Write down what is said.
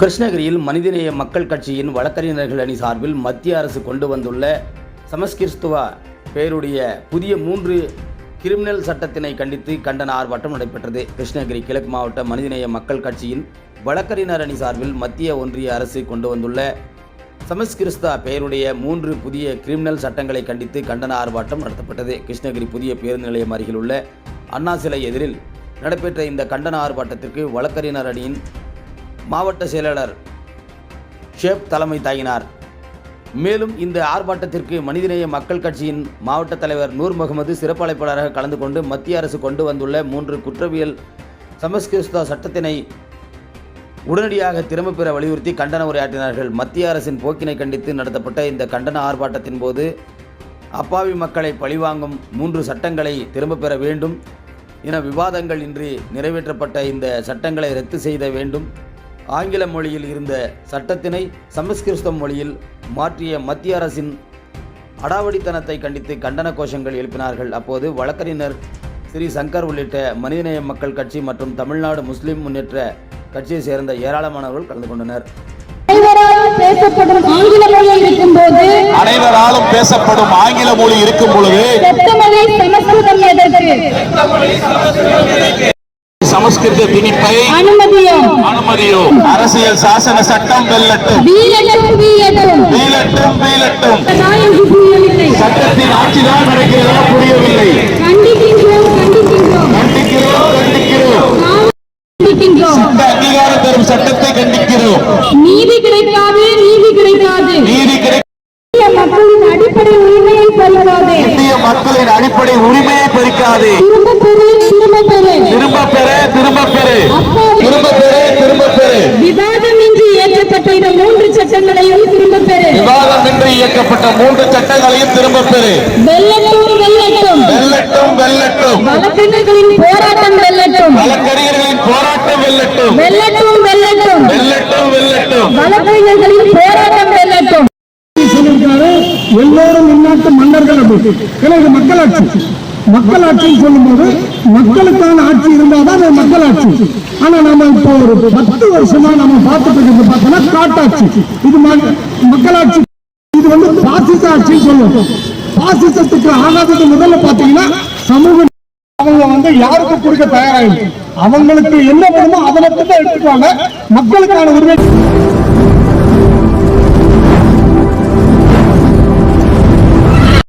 கிருஷ்ணகிரியில் மனிதநேய மக்கள் கட்சியின் வழக்கறிஞர்கள் அணி சார்பில் மத்திய அரசு கொண்டு வந்துள்ள சமஸ்கிருஸ்துவ பெயருடைய புதிய மூன்று கிரிமினல் சட்டத்தினை கண்டித்து கண்டன ஆர்ப்பாட்டம் நடைபெற்றது. கிருஷ்ணகிரி கிழக்கு மாவட்ட மனிதநேய மக்கள் கட்சியின் வழக்கறிஞர் அணி சார்பில் மத்திய ஒன்றிய அரசு கொண்டு வந்துள்ள சமஸ்கிருஸ்தா பெயருடைய மூன்று புதிய கிரிமினல் சட்டங்களை கண்டித்து கண்டன ஆர்ப்பாட்டம் நடத்தப்பட்டது. கிருஷ்ணகிரி புதிய பேருந்து நிலையம் அருகில் உள்ள அண்ணா சிலை எதிரில் நடைபெற்ற இந்த கண்டன ஆர்ப்பாட்டத்திற்கு வழக்கறிஞர் அணியின் மாவட்ட செயலாளர் ஷேப் தலைமை தாங்கினார். மேலும் இந்த ஆர்ப்பாட்டத்திற்கு மனிதநேய மக்கள் கட்சியின் மாவட்ட தலைவர் நூர் முகமது சிறப்பு அழைப்பாளராக கலந்து கொண்டு மத்திய அரசு கொண்டு வந்துள்ள மூன்று குற்றவியல் சமஸ்கிருஸ்தா சட்டத்தினை உடனடியாக திரும்ப பெற வலியுறுத்தி கண்டன உரையாற்றினார்கள். மத்திய அரசின் போக்கினை கண்டித்து நடத்தப்பட்ட இந்த கண்டன ஆர்ப்பாட்டத்தின் போது அப்பாவி மக்களை பழிவாங்கும் மூன்று சட்டங்களை திரும்பப் பெற வேண்டும். என விவாதங்கள் இன்றி நிறைவேற்றப்பட்ட இந்த சட்டங்களை ரத்து செய்த வேண்டும். ஆங்கில மொழியில் இருந்த சட்டத்தினை சமஸ்கிருதம் மொழியில் மாற்றிய மத்திய அரசின் அடாவடித்தனத்தை கண்டித்து கண்டன கோஷங்கள் எழுப்பினார்கள். அப்போது வழக்கறிஞர் ஸ்ரீ சங்கர் உள்ளிட்ட மனிதநேய மக்கள் கட்சி மற்றும் தமிழ்நாடு முஸ்லிம் முன்னேற்ற கட்சியை சேர்ந்த ஏராளமானவர்கள் கலந்து கொண்டனர். அனைவராலும் பேசப்படும் ஆங்கில மொழி இருக்கும் பொழுது சமஸ்கிருத திணிப்பை அனுமதியும். அனுமதியும். அரசியல் சாசன சட்டம் வெல்லட்டும். வீழட்டும் வீழட்டும் சட்டத்தின் ஆட்சிதான் நடக்கிறதா புரியவில்லை கண்டிக்கின்றோம் கண்டிக்கின்றோம் கண்டிக்கிறோம் கண்டிக்கிறோம் நாம் கண்டிக்கின்றோம் தரும் சட்டத்தை கண்டிக்கிறோம். நீதி கிடைக்காது நீதி கிடைக்காது. நீதி மக்களின் அடிப்படை உரிமையை பறிக்காது இந்திய மக்களின் அடிப்படை உரிமையை பறிக்காது திரும்ப பெறு திரும்ப பெறு. திரும்ப பெற திரும்ப பெறு. அப்பாவி திரும்ப பெறு திரும்ப பெறு. விவாதமின்றி இயற்றப்பட்ட இந்த மூன்று சட்டங்களையும் திரும்ப பெறு. விவாதமின்றி இயக்கப்பட்ட மூன்று சட்டங்களையும் திரும்ப பெறு. வெல்லட்டும் வெல்லட்டும். வெல்லட்டும் வெல்லட்டும். வழக்கறிஞர்களின் போராட்டம் போராட்டம் வெல்லட்டும். வெல்லட்டும் வெல்லட்டும். வெல்லட்டும் வெல்லட்டும். வழக்கறிஞர்களின் போராட்டம் வெல்லட்டும். சொல்லியிருக்காரு எல்லோரும் இந்நாட்டு மன்னர்கள் அப்படி. ஏன்னா இது மக்களாட்சி. மக்களாட்சின்னு சொல்லும்போது மக்களுக்கான ஆட்சி இருந்தாதான் அது மக்களாட்சி. ஆனா நம்ம இப்போ ஒரு பத்து வருஷமா நம்ம பார்த்துட்டு இருக்கிறது பார்த்தோம்னா காட்டாட்சி. இது மக்களாட்சி. இது வந்து பாசிச ஆட்சின்னு சொல்லுவோம். பாசிசத்துக்கு ஆகாதது முதல்ல பாத்தீங்கன்னா சமூக அவங்க வந்து யாருக்கும் கொடுக்க தயாராயிருக்கு அவங்களுக்கு என்ன வேணுமோ அதை மட்டும் தான் எடுத்துக்குவாங்க. மக்களுக்கான உரிமை